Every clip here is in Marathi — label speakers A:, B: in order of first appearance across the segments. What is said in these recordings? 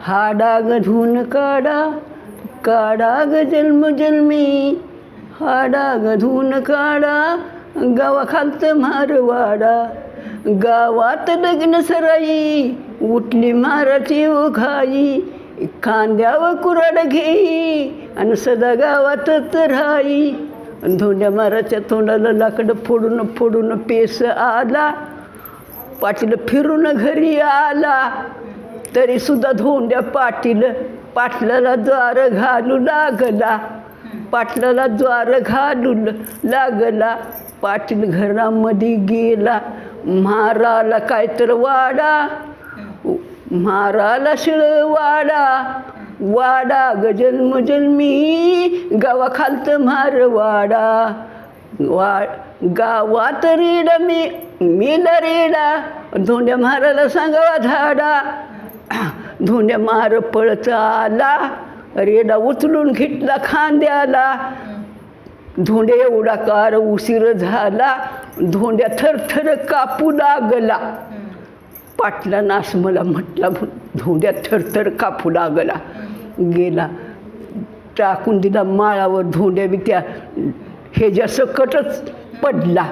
A: हाडा डाग धुवून काढा काढा ग जन्म जन्मी हाडा डाग धुवून काढा गावाखालत मारवाडा गावात लग्न सराई उठली माराची उघाई. खांद्यावर कुराड घेई आणि सदा गावातच राही. धोंड्या माराच्या तोंडाला लाकडं फोडून फोडून पेस आला. पाटील फिरून घरी आला. तरीसुद्धा धोंड्या पाटील पाटलाला द्वार घालू लागला. पाटलाला द्वार घालू लागला. पाटील घरामध्ये गेला. म्हाराला काय तर वाडा. म्हाराला शिळ वाडा. वाडा गजन्म जन्मी गावाखालत मार वाडा. वा गावात रेडा मी मी रेडा. धोंड्या महाराला सांगावा झाडा धोंड्या मार पळचा आला रेडा उचलून घेतला खांद्याला. धोंडे एवढा कार उशीर झाला धोंड्या थरथर कापू लागला. पाटला नास मला म्हटला धोंड्या थरथर कापू लागला. गेला टाकून दिला माळावर धोंड्या बी त्या हे ज्या सकटच पडला.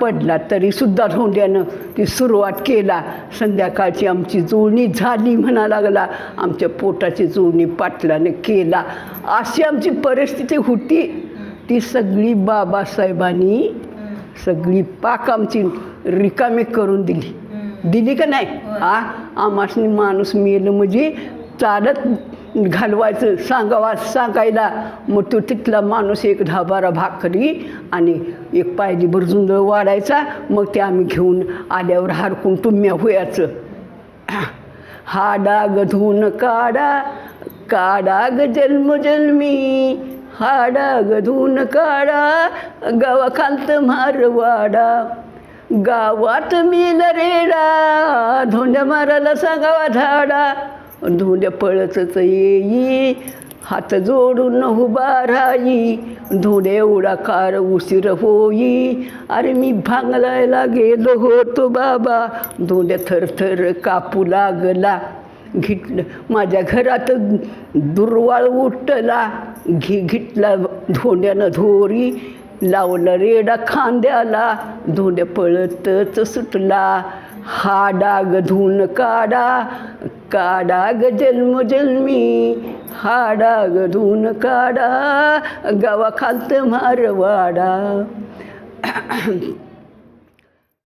A: पडला तरी सुद्धा धोंड्यानं ती सुरुवात केला. संध्याकाळची आमची जुळणी झाली म्हणा लागला. आमच्या पोटाची जुळणी पाटलानं केला. अशी आमची परिस्थिती होती. ती सगळी बाबासाहेबांनी सगळी पाक आमची रिकामी करून दिली. दिली का नाही? हा? आमासनी माणूस मेलं म्हणजे चालत घालवायचं सांगावा सांगायला. मग तो तिथला माणूस एक दहा बारा भाकरी आणि एक पायली भरजून वाढायचा. मग ते आम्ही घेऊन आल्यावर हारकून तुम्या होयाचं. हा डाग धुवून काढा. काढा ग जन्मजन्मी हा डाग धुवून काढा. गावाखालत मारवाडा गावात मी रेडा धोंड्या मारायला सांगावा झाडा. धोंड्या पळतच येई. हात जोडून उभा राही धोंड्या एवढा कार उशीर होई. अरे मी भांगलायला गेलो होतो बाबा. धोंड्या थरथर कापू लागला. घेतलं माझ्या घरात दुर्वाळ उठला. घी घेतला धोंड्यानं धोरी. लावला रेडा खांद्याला. धोंड्या पळतच सुटला. हा डाग धुवून काढा काढा ग जन्मजन्मी हा डाग धुवून काढा गावाखालत मारवाडा.